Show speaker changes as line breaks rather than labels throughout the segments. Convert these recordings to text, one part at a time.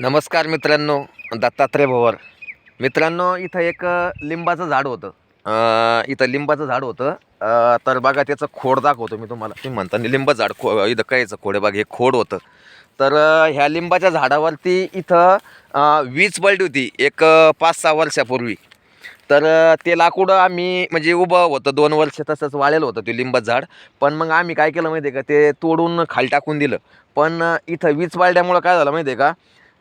नमस्कार मित्रांनो दत्तात्रय भोवर. मित्रांनो इथं एक लिंबाचं झाड होतं. इथं लिंबाचं झाड होतं. तर बघा त्याचं खोड दाखवतो मी तुम्हाला. तुम्ही म्हणता लिंब झाड खो इथं कायचं खोडे बाग हे खोड होतं. तर ह्या लिंबाच्या झाडावरती इथं वीज पडली होती एक पाच सहा वर्षापूर्वी. तर ते लाकूड आम्ही म्हणजे उभं होतं दोन वर्ष तसंच वाळेलं होतं ते लिंबाचं झाड. पण मग आम्ही काय केलं माहिती आहे का ते तोडून खाली टाकून दिलं. पण इथं वीज पाडल्यामुळं काय झालं माहिती आहे का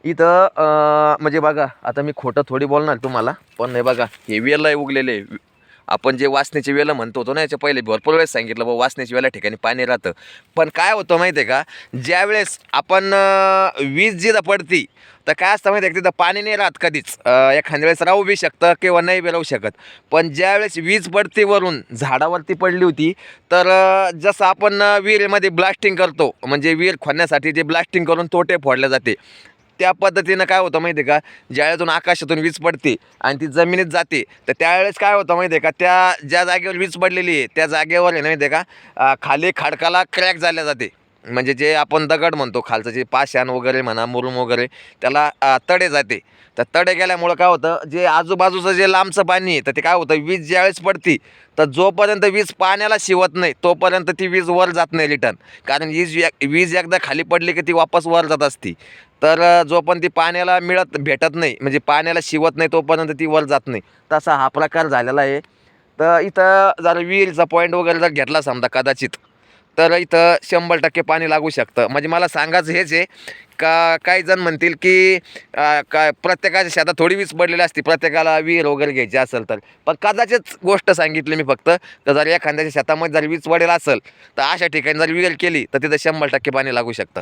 इथं म्हणजे बघा आता मी खोटं थोडी बोलणार तुम्हाला पण हे बघा हे वेल आहे उगलेले. आपण जे वाचण्याची वेलं म्हणतो होतो ना याच्या पहिले भरपूर वेळेस सांगितलं बाबा वाचण्याची वेला ठिकाणी पाणी राहतं. पण काय होतं माहिती आहे का ज्यावेळेस आपण वीज जिथं पडती तर काय असतं माहिती आहे तिथं पाणी नाही राहत कधीच. एखाद्या वेळेस राहू बी शकतं किंवा नाही बी राहू शकत. पण ज्यावेळेस वीज पडते वरून झाडावरती पडली होती तर जसं आपण विहिरीमध्ये ब्लास्टिंग करतो म्हणजे विहीर खोदण्यासाठी जे ब्लास्टिंग करून तोटे फोडले जाते त्या पद्धतीनं काय होतं माहिती आहे का? ज्यावेळेतून आकाशातून वीज पडते आणि ती जमिनीत जाते तर त्यावेळेस काय होतं माहिती आहे का? त्या ज्या जागेवर वीज पडलेली आहे त्या जागेवर आहे ना माहिती आहे का खाली खडकाला क्रॅक झाल्या जाते. म्हणजे जे आपण दगड म्हणतो खालचं जे पाषाण वगैरे म्हणा मुरुम वगैरे त्याला तडे जाते. तर तडे गेल्यामुळं काय होतं जे आजूबाजूचं जे लांबचं पाणी आहे तर ते काय होतं वीज ज्यावेळेस पडती तर जोपर्यंत वीज पाण्याला शिवत नाही तोपर्यंत ती वीज वर जात नाही रिटर्न. कारण वीज एक- वीज एकदा खाली पडली की ती वापस वर जात असती. तर जोपर्यंत ती पाण्याला मिळत भेटत नाही म्हणजे पाण्याला शिवत नाही तोपर्यंत ती वर जात नाही. तसा हा प्रकार झालेला आहे. तर इथं जर विहिरीचा पॉईंट वगैरे जर घेतला समजा कदाचित तर इथं शंभर टक्के पाणी लागू शकतं. म्हणजे मला सांगायचं हेच आहे का काही जण म्हणतील की काय प्रत्येकाच्या शेतात थोडी वीज पडलेली असते प्रत्येकाला विहीर वगैरे घ्यायची असेल तर. पण कदाचित गोष्ट सांगितली मी फक्त तर जर एखाद्याच्या शेतामध्ये जर वीज पडेल असेल तर अशा ठिकाणी जर विहीर केली तर तिथं शंभर टक्के पाणी लागू शकतं.